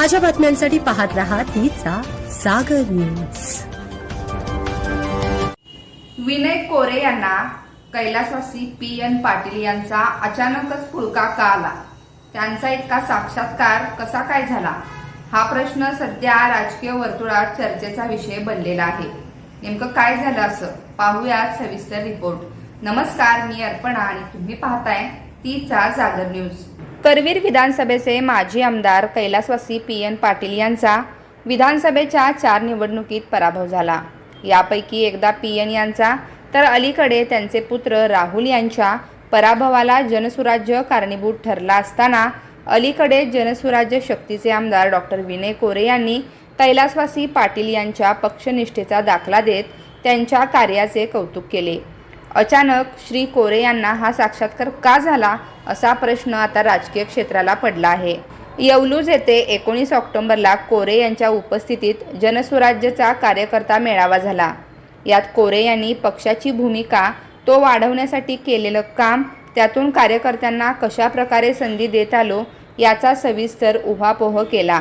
ताज्या बातम्यांसाठी पाहत राहा तिचा सागर न्यूज. विनय कोरे यांना कैलासवासी पी एन पाटील यांचा अचानकच फुलका का आला? त्यांचा इतका साक्षात्कार कसा काय झाला? हा प्रश्न सध्या राजकीय वर्तुळात चर्चेचा विषय बनलेला आहे. नेमकं काय झालं असं पाहूयात सविस्तर रिपोर्ट. नमस्कार मी अर्पणा आणि तुम्ही पाहताय तीचा जागर न्यूज. करवीर विधानसभेचे माजी आमदार कैलासवासी पी एन पाटील यांचा विधानसभेच्या चार निवडणुकीत पराभव झाला. यापैकी एकदा पी एन यांचा तर अलीकडे त्यांचे पुत्र राहुल यांच्या पराभवाला जनसुराज्य कारणीभूत ठरला असताना अलीकडे जनसुराज्य शक्तीचे आमदार डॉक्टर विनय कोरे यांनी कैलासवासी पाटील यांच्या पक्षनिष्ठेचा दाखला देत त्यांच्या कार्याचे कौतुक केले. अचानक श्री कोरे यांना हा साक्षात्कार का झाला असा प्रश्न आता राजकीय क्षेत्राला पडला आहे. येवलूज येथे एकोणीस ऑक्टोबरला कोरे यांच्या उपस्थितीत जनस्वराज्यचा कार्यकर्ता मेळावा झाला. यात कोरे यांनी पक्षाची भूमिका तो वाढवण्यासाठी केलेलं काम त्यातून कार्यकर्त्यांना कशा प्रकारे संधी देत आलो याचा सविस्तर उहापोह केला.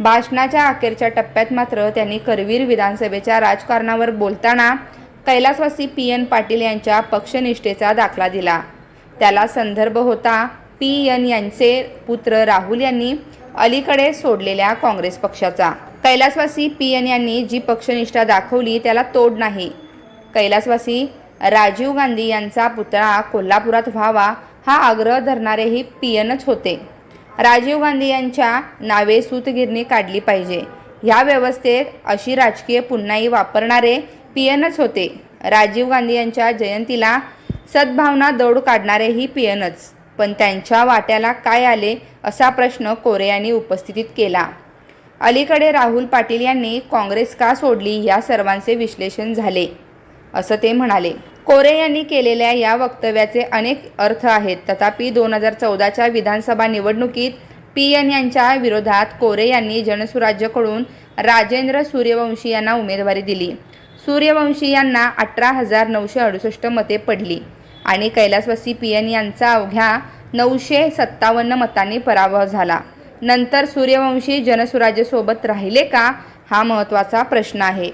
भाषणाच्या अखेरच्या टप्प्यात मात्र त्यांनी करवीर विधानसभेच्या राजकारणावर बोलताना कैलासवासी पी एन पाटील यांच्या पक्षनिष्ठेचा दाखला दिला. त्याला संदर्भ होता पी एन यांचे पुत्र राहुल यांनी अलीकडे सोडलेल्या काँग्रेस पक्षाचा. कैलासवासी पी एन यांनी जी पक्षनिष्ठा दाखवली त्याला तोड नाही. कैलासवासी राजीव गांधी यांचा पुतळा कोल्हापुरात व्हावा हा आग्रह धरणारेही पी एनच होते. राजीव गांधी यांच्या नावे सूतगिरणी काढली पाहिजे. ह्या व्यवस्थेत अशी राजकीय पुन्हाही वापरणारे पियनच होते. राजीव गांधी यांच्या जयंतीला सद्भावना दौड काढणारेही पी एनच पण त्यांच्या वाट्याला काय आले असा प्रश्न कोरे यांनी उपस्थितीत केला. अलीकडे राहुल पाटील यांनी काँग्रेस का सोडली या सर्वांचे विश्लेषण झाले असं ते म्हणाले. कोरे यांनी केलेल्या या वक्तव्याचे अनेक अर्थ आहेत. तथापि दोन हजार चौदाच्या विधानसभा निवडणुकीत पी एन यांच्या विरोधात कोरे यांनी जनसुराज्यकडून राजेंद्र सूर्यवंशी यांना उमेदवारी दिली. सूर्यवंशी यांना अठरा हजार नऊशे अडुसष्ट मते पडली. आणि कैलासवासी पी एन यांचा अवघ्या नऊशे सत्तावन्न मतांनी पराभव झाला. नंतर सूर्यवंशी जनसुराज्यसोबत राहिले का? हा महत्त्वाचा प्रश्न आहे.